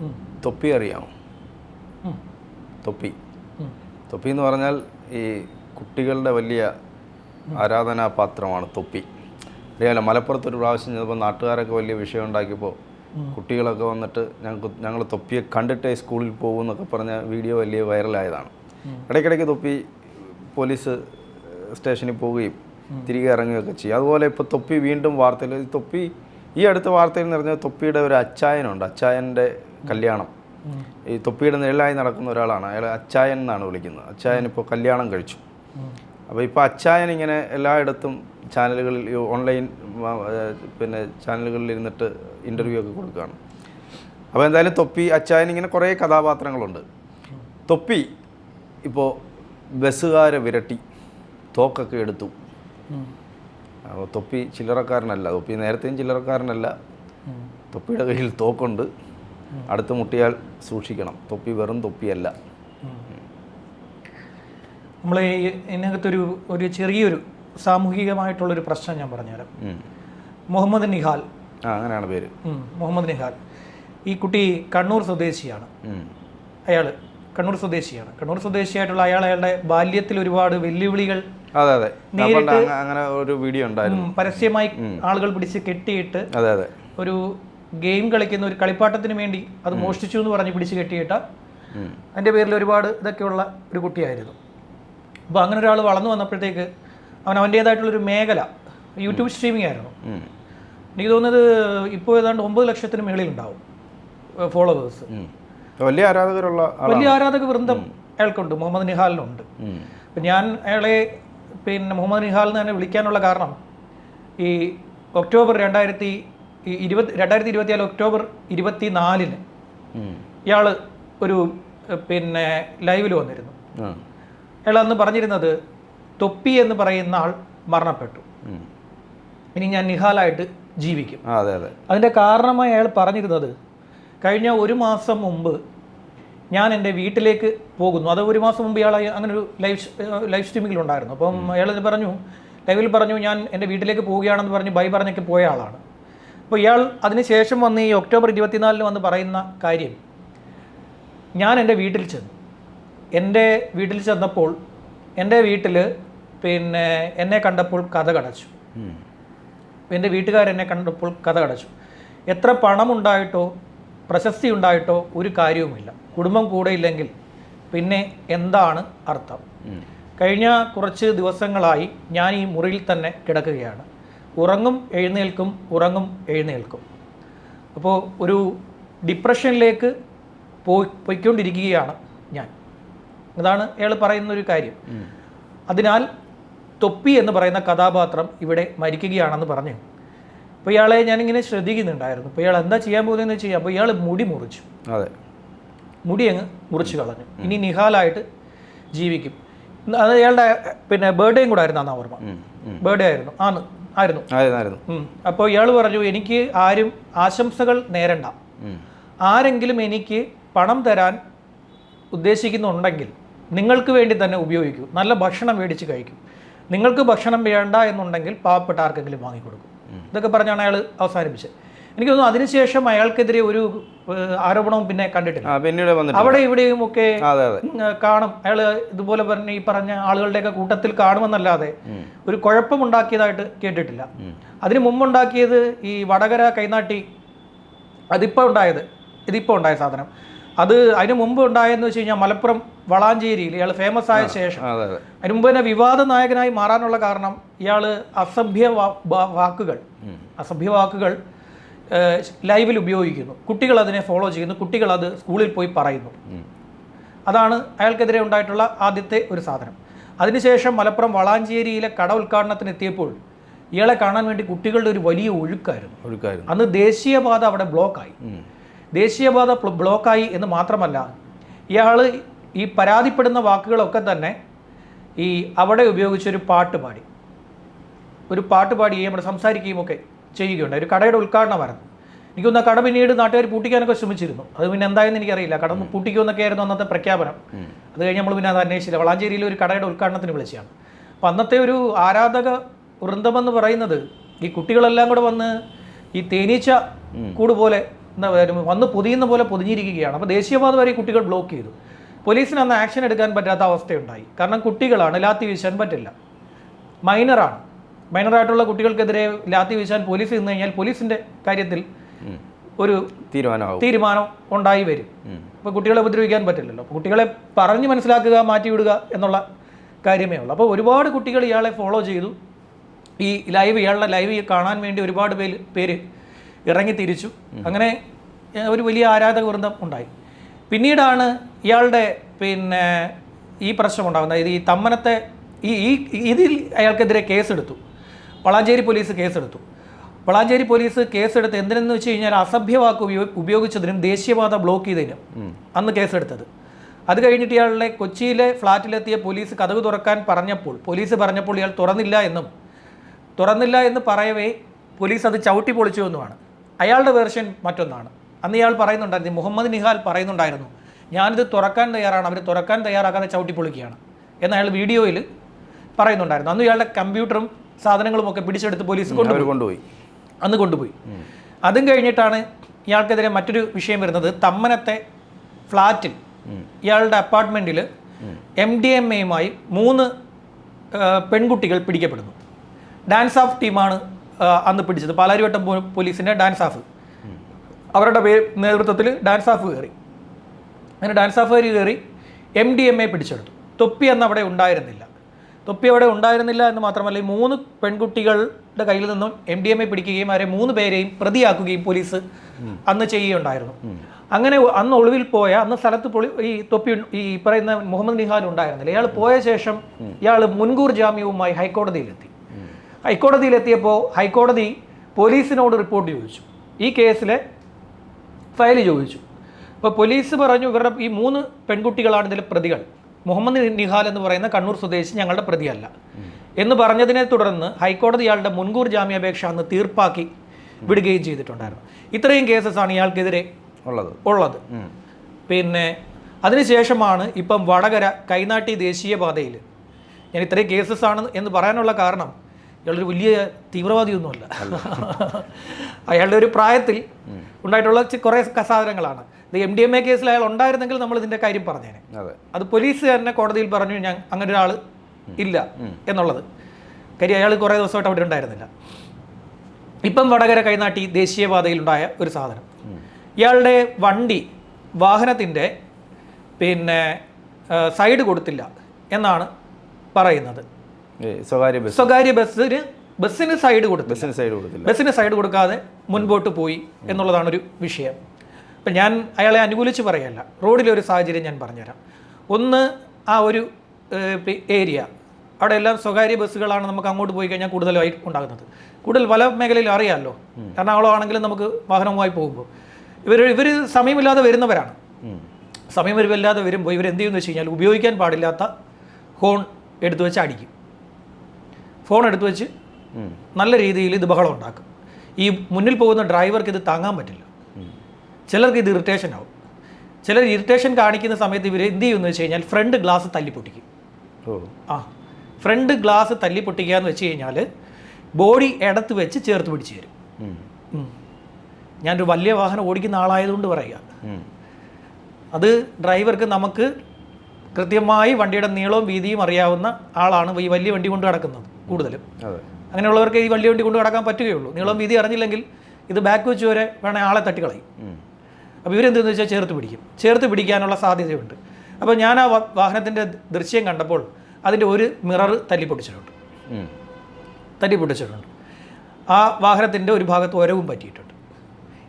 ഉം. തൊപ്പി അറിയാമോ. തൊപ്പി. തൊപ്പി എന്ന് പറഞ്ഞാൽ ഈ കുട്ടികളുടെ വലിയ ആരാധനാപാത്രമാണ് തൊപ്പി. അറിയാമല്ലോ മലപ്പുറത്ത് ഒരു പ്രാവശ്യം ചെന്നപ്പോൾ നാട്ടുകാരൊക്കെ വലിയ വിഷയം ഉണ്ടാക്കിയപ്പോൾ കുട്ടികളൊക്കെ വന്നിട്ട് ഞങ്ങൾക്ക് ഞങ്ങൾ തൊപ്പിയെ കണ്ടിട്ടേ സ്കൂളിൽ പോകും എന്നൊക്കെ പറഞ്ഞ വീഡിയോ വലിയ വൈറലായതാണ്. ഇടയ്ക്കിടയ്ക്ക് തൊപ്പി പോലീസ് സ്റ്റേഷനിൽ പോവുകയും തിരികെ ഇറങ്ങുകയൊക്കെ ചെയ്യും. അതുപോലെ ഇപ്പോൾ തൊപ്പി വീണ്ടും വാർത്തയിൽ തൊപ്പി ഈ അടുത്ത വാർത്തയിൽ നിറഞ്ഞ തൊപ്പിയുടെ ഒരു അച്ചായനുണ്ട്. അച്ചായന്റെ കല്യാണം. ഈ തൊപ്പിയുടെ നിഴലായി നടക്കുന്ന ഒരാളാണ്. അയാൾ അച്ചായൻ എന്നാണ് വിളിക്കുന്നത്. അച്ചായൻ ഇപ്പോൾ കല്യാണം കഴിച്ചു. അപ്പോൾ ഇപ്പോൾ അച്ചായൻ ഇങ്ങനെ എല്ലായിടത്തും ചാനലുകളിൽ ഓൺലൈൻ പിന്നെ ചാനലുകളിൽ ഇരുന്നിട്ട് ഇന്റർവ്യൂ ഒക്കെ കൊടുക്കുകയാണ്. അപ്പോൾ എന്തായാലും തൊപ്പി അച്ചായൻ ഇങ്ങനെ കുറേ കഥാപാത്രങ്ങളുണ്ട്. തൊപ്പി ഇപ്പോൾ ബസ്സുകാരെ വിരട്ടി തോക്കൊക്കെ എടുത്തു. അപ്പോൾ തൊപ്പി ചില്ലറക്കാരനല്ല തൊപ്പി നേരത്തെയും ചില്ലറക്കാരനല്ല. തൊപ്പിയുടെ കയ്യിൽ തോക്കുണ്ട്. അടുത്ത് മുട്ടിയാൽ സൂക്ഷിക്കണം. തൊപ്പി വെറും തൊപ്പിയല്ല. നമ്മൾ ഇതിനകത്തൊരു ഒരു ചെറിയൊരു സാമൂഹികമായിട്ടുള്ളൊരു പ്രശ്നം ഞാൻ പറഞ്ഞുതരാം. മുഹമ്മദ് നിഹാൽ. ആ അങ്ങനെയാണ് പേര്. മുഹമ്മദ് നിഹാൽ. ഈ കുട്ടി കണ്ണൂർ സ്വദേശിയാണ്. അയാൾ കണ്ണൂർ സ്വദേശിയാണ്. കണ്ണൂർ സ്വദേശിയായിട്ടുള്ള അയാൾ അയാളുടെ ബാല്യത്തിൽ ഒരുപാട് വെല്ലുവിളികൾ അതെ അതെ. നേരിട്ട് അങ്ങനെ ഒരു വീഡിയോ ഉണ്ടായിരുന്നു. പരസ്യമായി ആളുകൾ പിടിച്ച് കെട്ടിയിട്ട് അതെ അതെ. ഒരു ഗെയിം കളിക്കുന്ന ഒരു കളിപ്പാട്ടത്തിന് വേണ്ടി അത് മോഷ്ടിച്ചു എന്ന് പറഞ്ഞ് പിടിച്ച് കെട്ടിയിട്ട. അതിന്റെ പേരിൽ ഒരുപാട് ഇതൊക്കെയുള്ള ഒരു കുട്ടിയായിരുന്നു. അപ്പോൾ അങ്ങനെ ഒരാൾ വളർന്നു വന്നപ്പോഴത്തേക്ക് അവൻ അവന്റേതായിട്ടുള്ളൊരു മേഖല യൂട്യൂബ് സ്ട്രീമിംഗ് ആയിരുന്നു. എനിക്ക് തോന്നുന്നത് ഇപ്പോൾ ഏതാണ്ട് ഒമ്പത് ലക്ഷത്തിന് മുകളിൽ ഉണ്ടാവും ഫോളോവേഴ്സ്. വലിയ ആരാധകരുള്ള വലിയ ആരാധക വൃന്ദം അയാൾക്കുണ്ട്. മുഹമ്മദ് നിഹാലിനുണ്ട്. അപ്പം ഞാൻ അയാളെ പിന്നെ മുഹമ്മദ് നിഹാൽ എന്ന് തന്നെ വിളിക്കാനുള്ള കാരണം ഈ ഒക്ടോബർ രണ്ടായിരത്തി ഈ ഇരുപത് രണ്ടായിരത്തി ഇരുപത്തിനാല് ഒക്ടോബർ ഇരുപത്തി നാലിന് ഇയാൾ ഒരു പിന്നെ ലൈവിൽ വന്നിരുന്നു. അയാൾ അന്ന് പറഞ്ഞിരുന്നത് തൊപ്പി എന്ന് പറയുന്ന ആൾ മരണപ്പെട്ടു. ഇനി ഞാൻ നിഹാലായിട്ട് ജീവിക്കും. അതെ അതെ. അതിന്റെ കാരണമായി അയാൾ പറഞ്ഞിരുന്നത് കഴിഞ്ഞ ഒരു മാസം മുമ്പ് ഞാൻ എന്റെ വീട്ടിലേക്ക് പോകുന്നു. അത് ഒരു മാസം മുമ്പ് ഇയാൾ അങ്ങനെ ഒരു ലൈവ് ലൈവ് സ്ട്രീമിങ്ങിലുണ്ടായിരുന്നു അപ്പം അയാൾ പറഞ്ഞു ലൈവിൽ പറഞ്ഞു ഞാൻ എന്റെ വീട്ടിലേക്ക് പോവുകയാണെന്ന് പറഞ്ഞ് ബൈ പറഞ്ഞൊക്കെ പോയ ആളാണ്. അപ്പോൾ ഇയാൾ അതിന് ശേഷം വന്ന് ഈ ഒക്ടോബർ ഇരുപത്തിനാലിന് വന്ന് പറയുന്ന കാര്യം ഞാൻ എന്റെ വീട്ടിൽ ചെന്നു. എന്റെ വീട്ടിൽ ചെന്നപ്പോൾ എന്റെ വീട്ടിൽ പിന്നെ എന്നെ കണ്ടപ്പോൾ കഥ കടച്ചു. എന്റെ വീട്ടുകാരെന്നെ കണ്ടപ്പോൾ കഥ കടച്ചു. എത്ര പണമുണ്ടായിട്ടോ പ്രശസ്തി ഉണ്ടായിട്ടോ ഒരു കാര്യവുമില്ല. കുടുംബം കൂടെ ഇല്ലെങ്കിൽ പിന്നെ എന്താണ് അർത്ഥം? കഴിഞ്ഞ കുറച്ച് ദിവസങ്ങളായി ഞാൻ ഈ മുറിയിൽ തന്നെ കിടക്കുകയാണ്. ഉറങ്ങും എഴുന്നേൽക്കും ഉറങ്ങും എഴുന്നേൽക്കും. അപ്പോൾ ഒരു ഡിപ്രഷനിലേക്ക് പോയി പോയിക്കൊണ്ടിരിക്കുകയാണ് ഞാൻ. അതാണ് അയാൾ പറയുന്ന ഒരു കാര്യം അതിനാൽ തൊപ്പി എന്ന് പറയുന്ന കഥാപാത്രം ഇവിടെ മരിക്കുകയാണെന്ന് പറഞ്ഞു. അപ്പോൾ ഇയാളെ ഞാനിങ്ങനെ ശ്രദ്ധിക്കുന്നുണ്ടായിരുന്നു. അപ്പോൾ ഇയാൾ എന്താ ചെയ്യാൻ പോകുന്നതെന്ന് വെച്ച് കഴിഞ്ഞാൽ അപ്പോൾ ഇയാൾ മുടി മുറിച്ചു. അതെ. മുടി അങ്ങ് മുറിച്ച് കളഞ്ഞു. ഇനി നിഹാലായിട്ട് ജീവിക്കും. അത് ഇയാളുടെ പിന്നെ ബർത്ത്ഡേയും കൂടെ ആയിരുന്നു അന്ന് ഓർമ്മ. ബേർഡേ. ബർത്ത്ഡേ ആയിരുന്നു. ആന്ന് ആയിരുന്നു. ആയിരുന്നു അപ്പോൾ ഇയാൾ പറഞ്ഞു എനിക്ക് ആരും ആശംസകൾ നേരണ്ട. ആരെങ്കിലും എനിക്ക് പണം തരാൻ ഉദ്ദേശിക്കുന്നുണ്ടെങ്കിൽ നിങ്ങൾക്ക് വേണ്ടി തന്നെ ഉപയോഗിക്കൂ. നല്ല ഭക്ഷണം മേടിച്ച് കഴിക്കും. നിങ്ങൾക്ക് ഭക്ഷണം വേണ്ട എന്നുണ്ടെങ്കിൽ പാവപ്പെട്ട ആർക്കെങ്കിലും വാങ്ങിക്കൊടുക്കും. ഇതൊക്കെ പറഞ്ഞാണ് അയാൾ അവസാനിപ്പിച്ചത്. എനിക്ക് തോന്നുന്നു അതിനുശേഷം അയാൾക്കെതിരെ ഒരു ആരോപണവും പിന്നെ കണ്ടിട്ടില്ല. പിന്നീട് അവിടെ ഇവിടെയും ഒക്കെ കാണും. അയാൾ ഇതുപോലെ പറഞ്ഞ ഈ പറഞ്ഞ ആളുകളുടെയൊക്കെ കൂട്ടത്തിൽ കാണുമെന്നല്ലാതെ ഒരു കുഴപ്പമുണ്ടാക്കിയതായിട്ട് കേട്ടിട്ടില്ല. അതിനു അതിന് മുമ്പുണ്ടാക്കിയത് ഈ വടകര കൈനാട്ടി അതിപ്പോൾ ഉണ്ടായത് ഇതിപ്പോൾ ഉണ്ടായ സാധനം. അത് അതിന് മുമ്പ് ഉണ്ടായെന്ന് വെച്ച് കഴിഞ്ഞാൽ മലപ്പുറം വളാഞ്ചേരിയിൽ ഇയാൾ ഫേമസ് ആയ ശേഷം. അതിനു അതെ. അതിന് മുമ്പ് തന്നെ വിവാദ നായകനായി മാറാനുള്ള കാരണം ഇയാൾ അസഭ്യ വാക്കുകൾ അസഭ്യ വാക്കുകൾ ലൈവിൽ ഉപയോഗിക്കുന്നു. കുട്ടികൾ അതിനെ ഫോളോ ചെയ്യുന്നു. കുട്ടികൾ അത് സ്കൂളിൽ പോയി പറയുന്നു. അതാണ് അയാൾക്കെതിരെ ഉണ്ടായിട്ടുള്ള ആദ്യത്തെ ഒരു സാധനം. അതിനുശേഷം മലപ്പുറം വളാഞ്ചേരിയിലെ കട ഉദ്ഘാടനത്തിന് എത്തിയപ്പോൾ ഇയാളെ കാണാൻ വേണ്ടി കുട്ടികളുടെ ഒരു വലിയ ഒഴുക്കായിരുന്നു. ഒഴുക്കായിരുന്നു. അന്ന് ദേശീയപാത അവിടെ ബ്ലോക്കായി. ദേശീയപാത ബ്ലോക്കായി എന്ന് മാത്രമല്ല ഇയാൾ ഈ പരാതിപ്പെടുന്ന വാക്കുകളൊക്കെ തന്നെ ഈ അവിടെ ഉപയോഗിച്ചൊരു പാട്ട് പാടി. ഒരു പാട്ട് പാടുകയും നമ്മൾ സംസാരിക്കുകയും ഒക്കെ ചെയ്യുകയുണ്ടായി. ഒരു കടയുടെ ഉദ്ഘാടനമായിരുന്നു. എനിക്കൊന്ന് കട പിന്നീട് നാട്ടുകാർ പൂട്ടിക്കാനൊക്കെ ശ്രമിച്ചിരുന്നു. അത് പിന്നെ എന്തായെന്ന് എനിക്കറിയില്ല. കട പൂട്ടിക്കുമെന്നൊക്കെ ആയിരുന്നു അന്നത്തെ പ്രഖ്യാപനം. അത് കഴിഞ്ഞ് നമ്മൾ പിന്നെ അത് അന്വേഷിച്ചില്ല. വളാഞ്ചേരിയിൽ ഒരു കടയുടെ ഉദ്ഘാടനത്തിന് വിളിച്ചതാണ്. അപ്പം അന്നത്തെ ഒരു ആരാധക വൃന്ദമെന്ന് പറയുന്നത് ഈ കുട്ടികളെല്ലാം കൂടെ വന്ന് ഈ തേനീച്ച കൂട് പോലെ എന്താ പറയുക വന്ന് പൊതിയുന്ന പോലെ പൊതിഞ്ഞിരിക്കുകയാണ്. അപ്പോൾ ദേശീയപാത വരെ കുട്ടികൾ ബ്ലോക്ക് ചെയ്തു. പോലീസിന് അന്ന് ആക്ഷൻ എടുക്കാൻ പറ്റാത്ത അവസ്ഥയുണ്ടായി. കാരണം കുട്ടികളാണ് ലാത്തി വീശാൻ പറ്റില്ല. മൈനറാണ് മൈനറായിട്ടുള്ള കുട്ടികൾക്കെതിരെ ലാത്തി വീശാൻ പോലീസ് നിന്ന് കഴിഞ്ഞാൽ പോലീസിന്റെ കാര്യത്തിൽ ഒരു തീരുമാനം തീരുമാനം ഉണ്ടായി വരും. അപ്പോൾ കുട്ടികളെ ഉപദ്രവിക്കാൻ പറ്റില്ലല്ലോ. അപ്പോൾ കുട്ടികളെ പറഞ്ഞ് മനസ്സിലാക്കുക മാറ്റിവിടുക എന്നുള്ള കാര്യമേ ഉള്ളൂ. അപ്പോൾ ഒരുപാട് കുട്ടികൾ ഇയാളെ ഫോളോ ചെയ്തു. ഈ ലൈവ് ഇയാളുടെ ലൈവ് കാണാൻ വേണ്ടി ഒരുപാട് പേര് പേര് ഇറങ്ങി തിരിച്ചു. അങ്ങനെ ഒരു വലിയ ആരാധക വൃന്ദം ഉണ്ടായി. പിന്നീടാണ് ഇയാളുടെ പിന്നെ ഈ പ്രശ്നം ഉണ്ടാകുന്നത് ഇത് ഈ തമ്മനത്തെ ഈ ഈ ഇതിൽ അയാൾക്കെതിരെ കേസെടുത്തു. വളാഞ്ചേരി പോലീസ് കേസെടുത്തു. വളാഞ്ചേരി പോലീസ് കേസെടുത്ത് എന്തിനെന്ന് വെച്ച് കഴിഞ്ഞാൽ അസഭ്യവാക്ക് ഉപയോ- ഉപയോഗിച്ചതിനും ദേശീയപാത ബ്ലോക്ക് ചെയ്തതിനും അന്ന് കേസെടുത്തത്. അത് കഴിഞ്ഞിട്ട് ഇയാളുടെ കൊച്ചിയിലെ ഫ്ലാറ്റിലെത്തിയ പോലീസ് കഥക് തുറക്കാൻ പറഞ്ഞപ്പോൾ പോലീസ് പറഞ്ഞപ്പോൾ ഇയാൾ തുറന്നില്ല എന്നും തുറന്നില്ല എന്ന് പറയവേ പോലീസ് അത് ചവിട്ടി പൊളിച്ചു എന്നുമാണ്. അയാളുടെ വേർഷൻ മറ്റൊന്നാണ്. അന്ന് ഇയാൾ പറയുന്നുണ്ടായിരുന്നു മുഹമ്മദ് നിഹാൽ പറയുന്നുണ്ടായിരുന്നു ഞാനിത് തുറക്കാൻ തയ്യാറാണ് അവർ തുറക്കാൻ തയ്യാറാക്കാതെ ചവിട്ടി പൊളിക്കുകയാണ് എന്ന് അയാൾ വീഡിയോയിൽ പറയുന്നുണ്ടായിരുന്നു. അന്ന് ഇയാളുടെ കമ്പ്യൂട്ടറും സാധനങ്ങളും ഒക്കെ പിടിച്ചെടുത്ത് പോലീസ് കൊണ്ടുപോയി. അന്ന് കൊണ്ടുപോയി. അതും കഴിഞ്ഞിട്ടാണ് ഇയാൾക്കെതിരെ മറ്റൊരു വിഷയം വരുന്നത്. തമ്മനത്തെ ഫ്ലാറ്റിൽ ഇയാളുടെ അപ്പാർട്ട്മെന്റിൽ എം ഡി എം എയുമായി മൂന്ന് പെൺകുട്ടികൾ പിടിക്കപ്പെടുന്നു. ഡാൻസ് ഓഫ് ടീമാണ് അന്ന് പിടിച്ചത്. പാലാരിവട്ടം പോലീസിന്റെ ഡാൻസ് ഓഫ് അവരുടെ പേര് നേതൃത്വത്തിൽ ഡാൻസ് ഓഫ് കയറി. അങ്ങനെ ഡാൻസ് ഓഫ് കയറി കയറി എം ഡി എം എ പിടിച്ചെടുത്തു. തൊപ്പി അന്ന് അവിടെ ഉണ്ടായിരുന്നില്ല. തൊപ്പി അവിടെ ഉണ്ടായിരുന്നില്ല എന്ന് മാത്രമല്ല ഈ മൂന്ന് പെൺകുട്ടികളുടെ കയ്യിൽ നിന്നും എം ഡി എം എ പിടിക്കുകയും അവരെ മൂന്ന് പേരെയും പ്രതിയാക്കുകയും പോലീസ് അന്ന് ചെയ്യുകയുണ്ടായിരുന്നു. അങ്ങനെ അന്ന് ഒളിവിൽ പോയ അന്ന് സ്ഥലത്ത് പൊളി ഈ തൊപ്പി ഈ പറയുന്ന മുഹമ്മദ് നിഹാൻ ഉണ്ടായിരുന്നില്ല. ഇയാൾ പോയ ശേഷം ഇയാൾ മുൻകൂർ ജാമ്യവുമായി ഹൈക്കോടതിയിലെത്തി. ഹൈക്കോടതിയിലെത്തിയപ്പോൾ ഹൈക്കോടതി പോലീസിനോട് റിപ്പോർട്ട് ചോദിച്ചു. ഈ കേസിൽ ഫയൽ ചോദിച്ചു. അപ്പോൾ പോലീസ് പറഞ്ഞു ഇവരുടെ ഈ മൂന്ന് പെൺകുട്ടികളാണ് ഇതിലെ പ്രതികൾ. മുഹമ്മദ് നിഹാൽ എന്ന് പറയുന്ന കണ്ണൂർ സ്വദേശി ഞങ്ങളുടെ പ്രതിയല്ല. എന്ന് പറഞ്ഞതിനെ തുടർന്ന് ഹൈക്കോടതി ഇയാളുടെ മുൻകൂർ ജാമ്യാപേക്ഷ അന്ന് തീർപ്പാക്കി വിടുകയും ചെയ്തിട്ടുണ്ടായിരുന്നു. ഇത്രയും കേസസാണ് ഇയാൾക്കെതിരെ ഉള്ളത്. ഉള്ളത്. പിന്നെ അതിനുശേഷമാണ് ഇപ്പം വടകര കൈനാട്ടി ദേശീയപാതയിൽ ഞാൻ ഇത്രയും കേസസ് ആണ് എന്ന് പറയാനുള്ള കാരണം ഇയാളൊരു വലിയ തീവ്രവാദിയൊന്നുമല്ല. അയാളുടെ ഒരു പ്രായത്തിൽ ഉണ്ടായിട്ടുള്ള കുറേ സാധനങ്ങളാണ്. ഇത് എം ഡി എം എ കേസിൽ അയാൾ ഉണ്ടായിരുന്നെങ്കിൽ നമ്മൾ ഇതിന്റെ കാര്യം പറഞ്ഞേനെ. അതെ. പോലീസ് തന്നെ കോടതിയിൽ പറഞ്ഞു ഞാൻ അങ്ങനെ ഒരാൾ ഇല്ല എന്നുള്ളത്. കാര്യം അയാൾ കുറേ ദിവസമായിട്ട് അവിടെ ഉണ്ടായിരുന്നില്ല. ഇപ്പം വടകര കൈനാട്ടി ദേശീയപാതയിലുണ്ടായ ഒരു സാധനം. ഇയാളുടെ വണ്ടി വാഹനത്തിന്റെ പിന്നെ സൈഡ് കൊടുത്തില്ല എന്നാണ് പറയുന്നത്. സ്വകാര്യ ബസ്. സ്വകാര്യ ബസ്സിന് ബസ്സിന് സൈഡ് കൊടുത്തു ബസ്സിന് സൈഡ് കൊടുത്തില്ല. ബസ്സിന് സൈഡ് കൊടുക്കാതെ മുൻപോട്ട് പോയി എന്നുള്ളതാണ് ഒരു വിഷയം. അപ്പം ഞാൻ അയാളെ അനുകൂലിച്ച് പറയല്ല. റോഡിലെ ഒരു സാഹചര്യം ഞാൻ പറഞ്ഞുതരാം. ഒന്ന് ആ ഒരു ഏരിയ. അവിടെ എല്ലാം സ്വകാര്യ ബസ്സുകളാണ് നമുക്ക് അങ്ങോട്ട് പോയി കഴിഞ്ഞാൽ കൂടുതലായി ഉണ്ടാകുന്നത്. കൂടുതൽ പല മേഖലയിലും അറിയാമല്ലോ. എറണാകുളം ആണെങ്കിലും നമുക്ക് വാഹനവുമായി പോകുമ്പോൾ. ഇവർ ഇവർ സമയമില്ലാതെ വരുന്നവരാണ്. സമയം വരുമില്ലാതെ വരുമ്പോൾ ഇവർ എന്ത് ചെയ്യുന്നു വെച്ച് കഴിഞ്ഞാൽ ഉപയോഗിക്കാൻ പാടില്ലാത്ത ഹോൺ എടുത്തു വെച്ച് അടിക്കും. ഫോൺ എടുത്തു വെച്ച് നല്ല രീതിയിൽ ഇത് ബഹളം ഉണ്ടാക്കും. ഈ മുന്നിൽ പോകുന്ന ഡ്രൈവർക്ക് ഇത് താങ്ങാൻ പറ്റില്ല. ചിലർക്ക് ഇത് ഇറിറ്റേഷൻ ആവും. ചിലർ ഇറിറ്റേഷൻ കാണിക്കുന്ന സമയത്ത് ഇവർ എന്ത് ചെയ്യുമെന്ന് വെച്ച് കഴിഞ്ഞാൽ ഫ്രണ്ട് ഗ്ലാസ് തല്ലി പൊട്ടിക്കും. ആ. ഫ്രണ്ട് ഗ്ലാസ് തല്ലി പൊട്ടിക്കുക എന്ന് വെച്ച് കഴിഞ്ഞാൽ ബോഡി ഇടത്ത് വെച്ച് ചേർത്ത് പിടിച്ച് തരും. ഞാനൊരു വലിയ വാഹനം ഓടിക്കുന്ന ആളായതുകൊണ്ട് പറയുക അത് ഡ്രൈവർക്ക് നമുക്ക് കൃത്യമായി വണ്ടിയുടെ നീളവും വീതിയും അറിയാവുന്ന ആളാണ് ഈ വലിയ വണ്ടി കൊണ്ട് നടക്കുന്നത്. കൂടുതലും. അങ്ങനെയുള്ളവർക്ക് ഈ വലിയ വണ്ടി കൊണ്ട് നടക്കാൻ പറ്റുകയുള്ളൂ. നീളം വീതി അറിഞ്ഞില്ലെങ്കിൽ ഇത് ബാക്ക് വെച്ച് വരെ വേണേൽ ആളെ തട്ടിക്കളയും. അപ്പോൾ ഇവരെന്തെന്ന് വെച്ചാൽ ചേർത്ത് പിടിക്കും. ചേർത്ത് പിടിക്കാനുള്ള സാധ്യതയുണ്ട്. അപ്പോൾ ഞാൻ ആ വാഹനത്തിന്റെ ദൃശ്യം കണ്ടപ്പോൾ അതിന്റെ ഒരു മിറർ തല്ലിപ്പൊട്ടിച്ചിട്ടുണ്ട്. തല്ലിപ്പൊട്ടിച്ചിട്ടുണ്ട്. ആ വാഹനത്തിന്റെ ഒരു ഭാഗത്ത് ഒരവും പറ്റിയിട്ടുണ്ട്.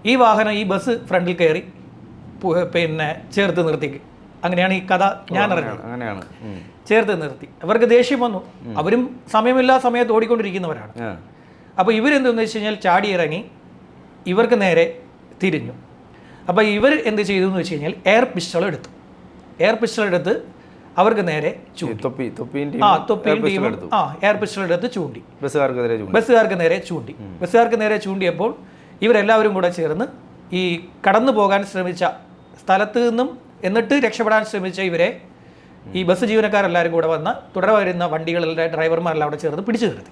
ഈ വാഹനം ഈ ബസ് ഫ്രണ്ടിൽ കയറി പിന്നെ ചേർത്ത് നിർത്തി. അങ്ങനെയാണ് ഈ കഥ ഞാൻ അറിഞ്ഞത്. അങ്ങനെയാണ്. ചേർത്ത് നിർത്തി. അവർക്ക് ദേഷ്യം വന്നു. അവരും സമയമില്ലാ സമയത്ത് ഓടിക്കൊണ്ടിരിക്കുന്നവരാണ്. അപ്പോൾ ഇവരെന്തെന്ന് വെച്ച് കഴിഞ്ഞാൽ ചാടി ഇറങ്ങി ഇവർക്ക് നേരെ തിരിഞ്ഞു. അപ്പോൾ ഇവർ എന്ത് ചെയ്തു എന്ന് വെച്ച് കഴിഞ്ഞാൽ എയർ പിസ്റ്റൾ എടുത്തു. എയർ പിസ്റ്റൾ എടുത്ത് അവർക്ക് നേരെ ചൂണ്ടി. ആ തൊപ്പിയും ടീമും ആ എയർ പിസ്റ്റൾ എടുത്ത് ചൂണ്ടി. ബസ്സുകാർക്ക് നേരെ ചൂണ്ടി. ബസ്സുകാർക്ക് നേരെ ചൂണ്ടിയപ്പോൾ ഇവരെല്ലാവരും കൂടെ ചേർന്ന് ഈ കടന്നു പോകാൻ ശ്രമിച്ച സ്ഥലത്ത് നിന്നും എന്നിട്ട് രക്ഷപ്പെടാൻ ശ്രമിച്ച ഇവരെ ഈ ബസ് ജീവനക്കാരെല്ലാവരും കൂടെ വന്ന് തുടരെ വരുന്ന വണ്ടികളിലെ ഡ്രൈവർമാരെല്ലാം അവിടെ ചേർന്ന് പിടിച്ചു നിർത്തി.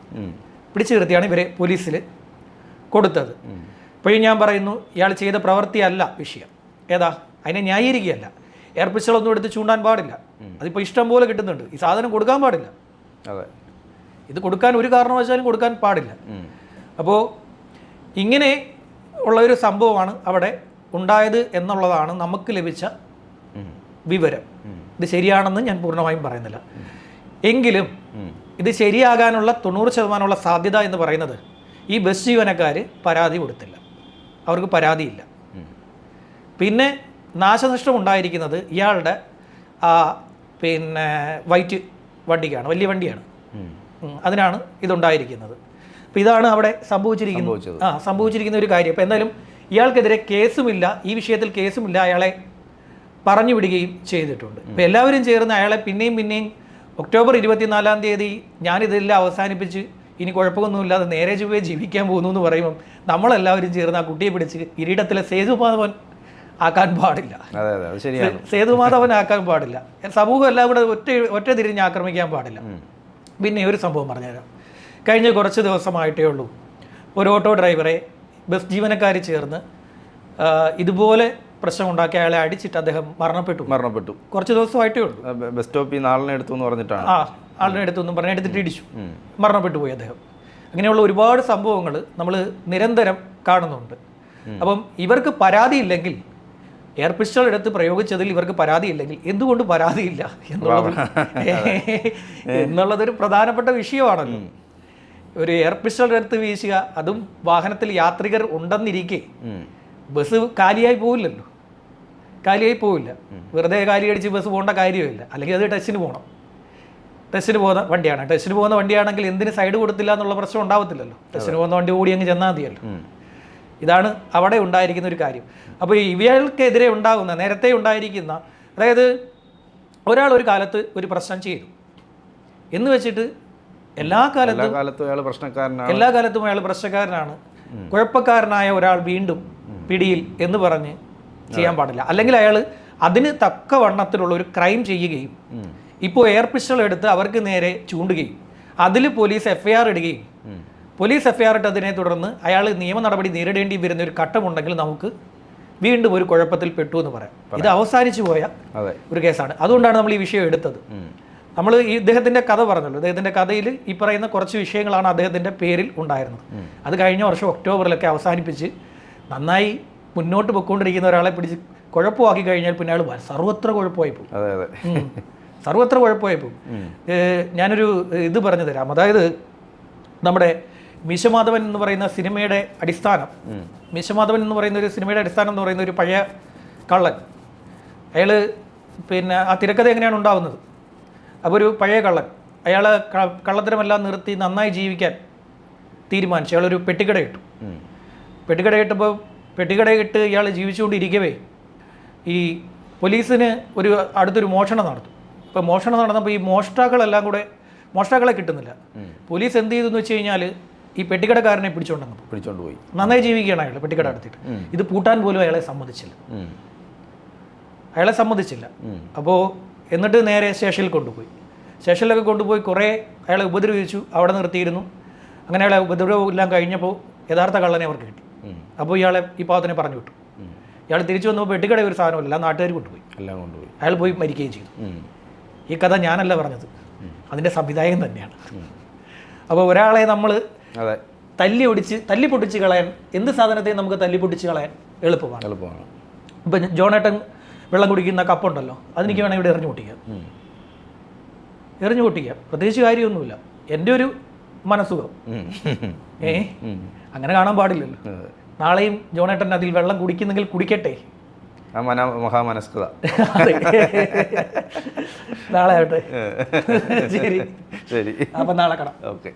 പിടിച്ചു നിർത്തിയാണ് ഇവരെ പോലീസിൽ കൊടുത്തത്. അപ്പോഴും ഞാൻ പറയുന്നു ഇയാൾ ചെയ്ത പ്രവൃത്തിയല്ല വിഷയം. ഏതാ? അതിനെ ന്യായീകരിക്കുകയല്ല. എയർ പിസ്റ്റളൊന്നും എടുത്ത് ചൂണ്ടാൻ പാടില്ല. അതിപ്പോൾ ഇഷ്ടം പോലെ കിട്ടുന്നുണ്ട്. ഈ സാധനം കൊടുക്കാൻ പാടില്ല. അതെ. ഇത് കൊടുക്കാൻ ഒരു കാരണവശാലും കൊടുക്കാൻ പാടില്ല. അപ്പോൾ ഇങ്ങനെ ഉള്ള ഒരു സംഭവമാണ് അവിടെ ഉണ്ടായത് എന്നുള്ളതാണ് നമുക്ക് ലഭിച്ച വിവരം. ഇത് ശരിയാണെന്ന് ഞാൻ പൂർണമായും പറയുന്നില്ല. എങ്കിലും ഇത് ശരിയാകാനുള്ള തൊണ്ണൂറ് ശതമാനമുള്ള സാധ്യത എന്ന് പറയുന്നത് ഈ ബസ് ജീവനക്കാർ പരാതി കൊടുത്തില്ല. അവർക്ക് പരാതിയില്ല. പിന്നെ നാശനഷ്ടം ഉണ്ടായിരിക്കുന്നത് ഇയാളുടെ ആ പിന്നെ വൈറ്റ് വണ്ടിക്കാണ് വലിയ വണ്ടിയാണ്. അതിനാണ് ഇതുണ്ടായിരിക്കുന്നത്. അപ്പോൾ ഇതാണ് അവിടെ സംഭവിച്ചിരിക്കുന്നത് ആ സംഭവിച്ചിരിക്കുന്ന ഒരു കാര്യം. അപ്പോൾ എന്തായാലും ഇയാൾക്കെതിരെ കേസുമില്ല ഈ വിഷയത്തിൽ കേസുമില്ല. അയാളെ പറഞ്ഞു വിടുകയും ചെയ്തിട്ടുണ്ട്. അപ്പോൾ എല്ലാവരും ചേർന്ന് അയാളെ പിന്നെയും പിന്നെയും ഒക്ടോബർ ഇരുപത്തിനാലാം തീയതി ഞാനിതെല്ലാം അവസാനിപ്പിച്ച് ഇനി കുഴപ്പമൊന്നുമില്ലാതെ നേരെ ചൊവ്വേ ജീവിക്കാൻ പോകുന്നു എന്ന് പറയുമ്പം നമ്മളെല്ലാവരും ചേർന്ന് ആ കുട്ടിയെ പിടിച്ച് കിരീടത്തിലെ സേതുമാധവൻ ആക്കാൻ പാടില്ല. സേതുമാധവൻ ആക്കാൻ പാടില്ല. സമൂഹം എല്ലാം കൂടെ ഒറ്റ ഒറ്റ തിരിഞ്ഞ് ആക്രമിക്കാൻ പാടില്ല. പിന്നെ ഒരു സംഭവം പറഞ്ഞുതരാം. കഴിഞ്ഞ കുറച്ച് ദിവസമായിട്ടേ ഉള്ളൂ. ഒരു ഓട്ടോ ഡ്രൈവറെ ബസ് ജീവനക്കാർ ചേർന്ന് ഇതുപോലെ പ്രശ്നം ഉണ്ടാക്കി അയാളെ അടിച്ചിട്ട് അദ്ദേഹം മരണപ്പെട്ടു. മരണപ്പെട്ടു. കുറച്ച് ദിവസമായിട്ടേ ഉള്ളൂ. ബസ് സ്റ്റോപ്പിൽ നിന്ന് ആളിനെ എടുത്തു എന്ന് പറഞ്ഞിട്ടാണ്. ആ ആളിനെ എടുത്തു എന്ന് പറഞ്ഞ് എടുത്തിട്ട് ഇടിച്ചു. മരണപ്പെട്ടു പോയി അദ്ദേഹം. അങ്ങനെയുള്ള ഒരുപാട് സംഭവങ്ങൾ നമ്മൾ നിരന്തരം കാണുന്നുണ്ട്. അപ്പം ഇവർക്ക് പരാതിയില്ലെങ്കിൽ എയർ പിസ്റ്റൾ എടുത്ത് പ്രയോഗിച്ചതിൽ ഇവർക്ക് പരാതിയില്ലെങ്കിൽ എന്തുകൊണ്ട് പരാതിയില്ല എന്നുള്ളത് എന്നുള്ളതൊരു പ്രധാനപ്പെട്ട വിഷയമാണല്ലോ. ഒരു എയർ പിസ്റ്റൾ എടുത്ത് വീശുക അതും വാഹനത്തിൽ യാത്രികർ ഉണ്ടെന്നിരിക്കെ ബസ് കാലിയായി പോവില്ലല്ലോ. കാലിയായി പോവില്ല. വെറുതെ കാലി അടിച്ച് ബസ് പോകേണ്ട കാര്യമില്ല. അല്ലെങ്കിൽ അത് ടച്ചിന് പോകണം. ടെസ്റ്റിന് പോകുന്ന വണ്ടിയാണ്. ടെസ്റ്റിന് പോകുന്ന വണ്ടിയാണെങ്കിൽ എന്തിന് സൈഡ് കൊടുത്തില്ല എന്നുള്ള പ്രശ്നം ഉണ്ടാവത്തില്ലല്ലോ. ടെസ്റ്റിന് പോകുന്ന വണ്ടി ഓടി അങ്ങ് ചെന്നാൽ മതിയല്ലോ. ഇതാണ് അവിടെ ഉണ്ടായിരിക്കുന്ന ഒരു കാര്യം. അപ്പോൾ ഇവയാൾക്കെതിരെ ഉണ്ടാകുന്ന നേരത്തെ ഉണ്ടായിരിക്കുന്ന അതായത് ഒരാൾ ഒരു കാലത്ത് ഒരു പ്രശ്നം ചെയ്തു. എന്ന് വെച്ചിട്ട് എല്ലാ കാലത്തും എല്ലാ കാലത്തും അയാൾ പ്രശ്നക്കാരനാണ്. കുഴപ്പക്കാരനായ ഒരാൾ വീണ്ടും പിടിയിൽ എന്ന് പറഞ്ഞ് ചെയ്യാൻ പാടില്ല. അല്ലെങ്കിൽ അയാൾ അതിന് തക്ക വണ്ണത്തിലുള്ള ഒരു ക്രൈം ചെയ്യുകയും. ഇപ്പോൾ എയർ പിസ്റ്റൾ എടുത്ത് അവർക്ക് നേരെ ചൂണ്ടുകയും അതിൽ പോലീസ് എഫ്ഐആർ ഇടുകയും പോലീസ് എഫ്ഐആർ ഇട്ടതിനെ തുടർന്ന് അയാൾ നിയമ നടപടി നേരിടേണ്ടി വരുന്ന ഒരു ഘട്ടമുണ്ടെങ്കിൽ നമുക്ക് വീണ്ടും ഒരു കുഴപ്പത്തിൽ പെട്ടു എന്ന് പറയാം. ഇത് അവസാനിച്ചു പോയ ഒരു കേസാണ്. അതുകൊണ്ടാണ് നമ്മൾ ഈ വിഷയം എടുത്തത്. നമ്മൾ ഈ ഇദ്ദേഹത്തിന്റെ കഥ പറഞ്ഞല്ലോ. അദ്ദേഹത്തിന്റെ കഥയിൽ ഈ പറയുന്ന കുറച്ച് വിഷയങ്ങളാണ് അദ്ദേഹത്തിന്റെ പേരിൽ ഉണ്ടായിരുന്നത്. അത് കഴിഞ്ഞ വർഷം ഒക്ടോബറിലൊക്കെ അവസാനിപ്പിച്ച് നന്നായി മുന്നോട്ട് പൊയ്ക്കൊണ്ടിരിക്കുന്ന ഒരാളെ പിടിച്ച് കുഴപ്പമാക്കി കഴിഞ്ഞാൽ പിന്നെ അയാൾ സർവത്ര കുഴപ്പമായി പോകും. അതെ അതെ. സർവത്ര കുഴപ്പമായി പോകും. ഞാനൊരു ഇത് പറഞ്ഞു തരാം. അതായത് നമ്മുടെ മിശമാധവൻ എന്ന് പറയുന്ന സിനിമയുടെ അടിസ്ഥാനം മിശമാധവൻ എന്ന് പറയുന്ന ഒരു സിനിമയുടെ അടിസ്ഥാനം എന്ന് പറയുന്ന ഒരു പഴയ കള്ളൻ. അയാൾ പിന്നെ ആ തിരക്കഥ എങ്ങനെയാണ് ഉണ്ടാവുന്നത്? അപ്പോൾ ഒരു പഴയ കള്ളൻ അയാൾ കള്ളത്തരമെല്ലാം നിർത്തി നന്നായി ജീവിക്കാൻ തീരുമാനിച്ചു. അയാളൊരു പെട്ടിക്കട കിട്ടും പെട്ടിക്കട ഇട്ടപ്പോൾ പെട്ടിക്കട ഇട്ട് ഇയാൾ ജീവിച്ചുകൊണ്ടിരിക്കവേ. ഈ പോലീസിന് ഒരു അടുത്തൊരു മോഷണം നടത്തും അപ്പോൾ മോഷണം നടന്നപ്പോൾ ഈ മോഷ്ടാക്കളെല്ലാം കൂടെ മോഷ്ടാക്കളെ കിട്ടുന്നില്ല. പോലീസ് എന്ത് ചെയ്തു എന്ന് വെച്ച് കഴിഞ്ഞാൽ ഈ പെട്ടിക്കടക്കാരനെ പിടിച്ചുകൊണ്ടെന്ന് പോകും പിടിച്ചോണ്ട് പോയി. നന്നായി ജീവിക്കുകയാണ് അയാൾ പെട്ടിക്കട നടത്തിയിട്ട്. ഇത് പൂട്ടാൻ പോലും അയാളെ സമ്മതിച്ചില്ല. അയാളെ സമ്മതിച്ചില്ല. അപ്പോൾ എന്നിട്ട് നേരെ സ്റ്റേഷനിൽ കൊണ്ടുപോയി. സ്റ്റേഷനിലൊക്കെ കൊണ്ടുപോയി കുറേ അയാളെ ഉപദ്രവിച്ചു അവിടെ നിർത്തിയിരുന്നു. അങ്ങനെ അയാളെ ഉപദ്രവം എല്ലാം കഴിഞ്ഞപ്പോൾ യഥാർത്ഥ കള്ളനെ അവർക്ക് കിട്ടി. അപ്പോൾ ഇയാളെ ഈ പാവത്തിനെ പറഞ്ഞു വിട്ടു. ഇയാൾ തിരിച്ചു വന്നപ്പോൾ വെട്ടിക്കട ഒരു സാധനമല്ല നാട്ടുകാർ കൊണ്ടുപോയി. എല്ലാം കൊണ്ടുപോയി. അയാൾ പോയി മരിക്കുകയും ചെയ്തു. ഈ കഥ ഞാനല്ല പറഞ്ഞത്. അതിന്റെ സംവിധായകൻ തന്നെയാണ്. അപ്പോൾ ഒരാളെ നമ്മൾ തല്ലി ഒടിച്ച് തല്ലി പൊട്ടിച്ച് കളയാൻ എന്ത് സാധനത്തെയും നമുക്ക് തല്ലി പൊട്ടിച്ച് കളയാൻ എളുപ്പമാണ്. എളുപ്പമാണ്. ഇപ്പം ജോണേട്ടൻ വെള്ളം കുടിക്കുന്ന കപ്പുണ്ടല്ലോ അതെനിക്ക് വേണമെങ്കിൽ ഇവിടെ എറിഞ്ഞു പൊട്ടിക്കാം. ഉം. എറിഞ്ഞു പൊട്ടിക്കാം. പ്രത്യേകിച്ച് കാര്യമൊന്നുമില്ല. എന്റെ ഒരു മനസ്സുഖം. ഏ? അങ്ങനെ കാണാൻ പാടില്ലല്ലോ. നാളെയും ജോണേട്ടൻ അതിൽ വെള്ളം കുടിക്കുന്നെങ്കിൽ കുടിക്കട്ടെ. ആ മന മഹാമനസ്കത. നാളെ ആവട്ടെ. ശരി. ശരി. അപ്പം നാളെ കാണാം. ഓക്കെ.